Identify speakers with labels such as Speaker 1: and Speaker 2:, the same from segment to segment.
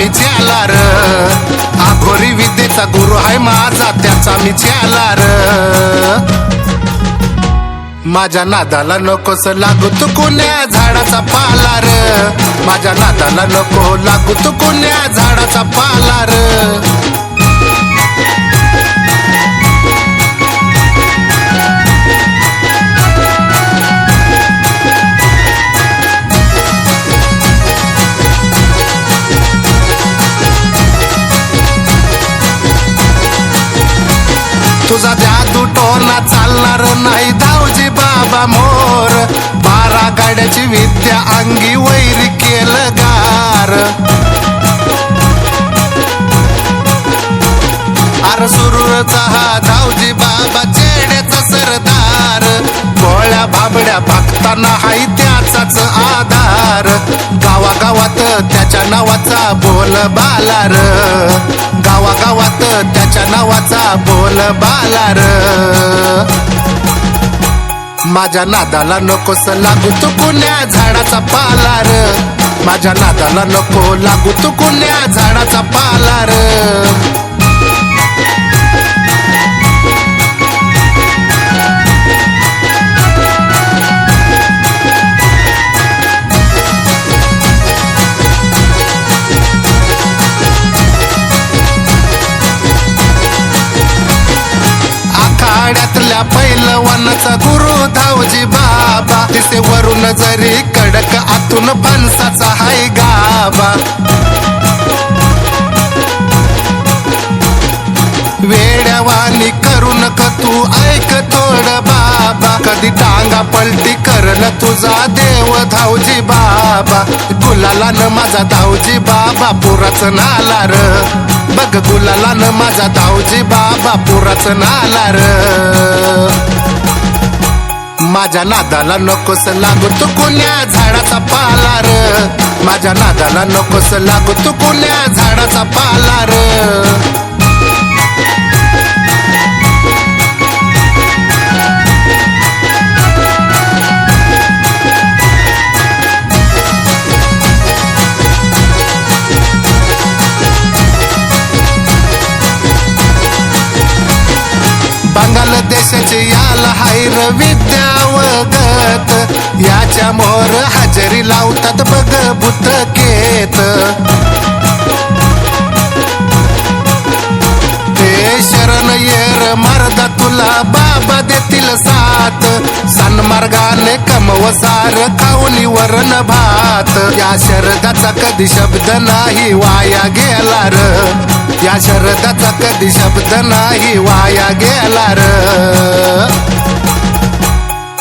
Speaker 1: आला र. आघोरी विद्येचा गुरु आहे माझा त्याचा मी चॅला र. माझ्या नादाला नकोस लागू तू कोण्या झाडाचा पाला र. माझ्या नादाला नको लागू तू कोण्या झाडाचा पाला तुझा जादू टोना चालणार नाही धावजी बाबा मोर. बारा गाड्याची विद्या अंगी वैरी केलं गार. अर सुरूरचा हा धावजी बाबा चेड्याचा सरदार. गोळ्या भाबड्या बघताना हाय त्याचाच आधार. गावागावात त्याच्या नावाचा बोल बालार. गावागावात त्याच्या नावाचा बोल बालार. माझ्या नादाला नकोस लागू तू कुण्या झाडाचा पालार. माझ्या नादाला नको लागू तू कुण्या झाडाचा पालार. पैलवानाचा गुरु धावजी बाबा. तिथे वरून जरी कडक आतून फणसाचा हाय गाबा. वेड्यावानी का तू ऐक थोड बाबा. कधी टांगा पलटी करल तुझा देव धावजी बाबा. गुलाला न माझा धावजी बाबा पुराच नाला र बघ गुलाला न माझा धावजी बाबा पुराच नाला र माझ्या नादाला नकोस लागू तू कोण्या झाडाचा पाला र माझ्या नादाला नकोस लागू तू कोण्या झाडाचा पाला र देशाची याला हायर विद्यावगत. याच्या मोर हजेरी लावतात बघ बुतकेत ते शरण येर मर्दा तुला बाबा देतील साथ. मार्गाने कमवसार खाऊनी वरण भात. या शरदाचा कधी शब्द नाही वाया गेला र. या शरदाचा कधी शब्द नाही वाया गेला र.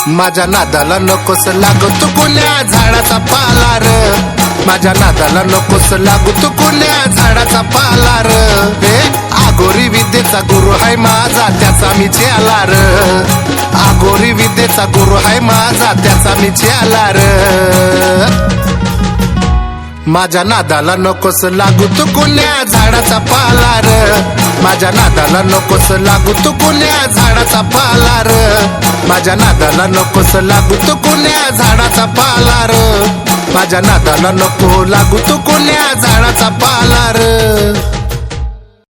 Speaker 1: माझ्या नादाला नकोस लागू तू कुण्या झाडाचा पाला र. माझ्या नादाला नकोस लागू तू कुण्या झाडाचा पाला र. हे आगोरी विद्येचा गुरु हाय माझा त्याचा मी चेला र. आगोरी विद्येचा गुरु हाय माझा त्याचा मी चेला र. माझ्या नादाला नकोस लागू तू कुण्या झाडाचा पाला र. माझ्या नादाला नकोस लागू तू कुण्या झाडाचा पाला र. माझ्या नादाला नकोस लागू तू कुण्या झाडाचा पाला माझ्या नादाला नको लागू तू कुण्या झाडाचा पाला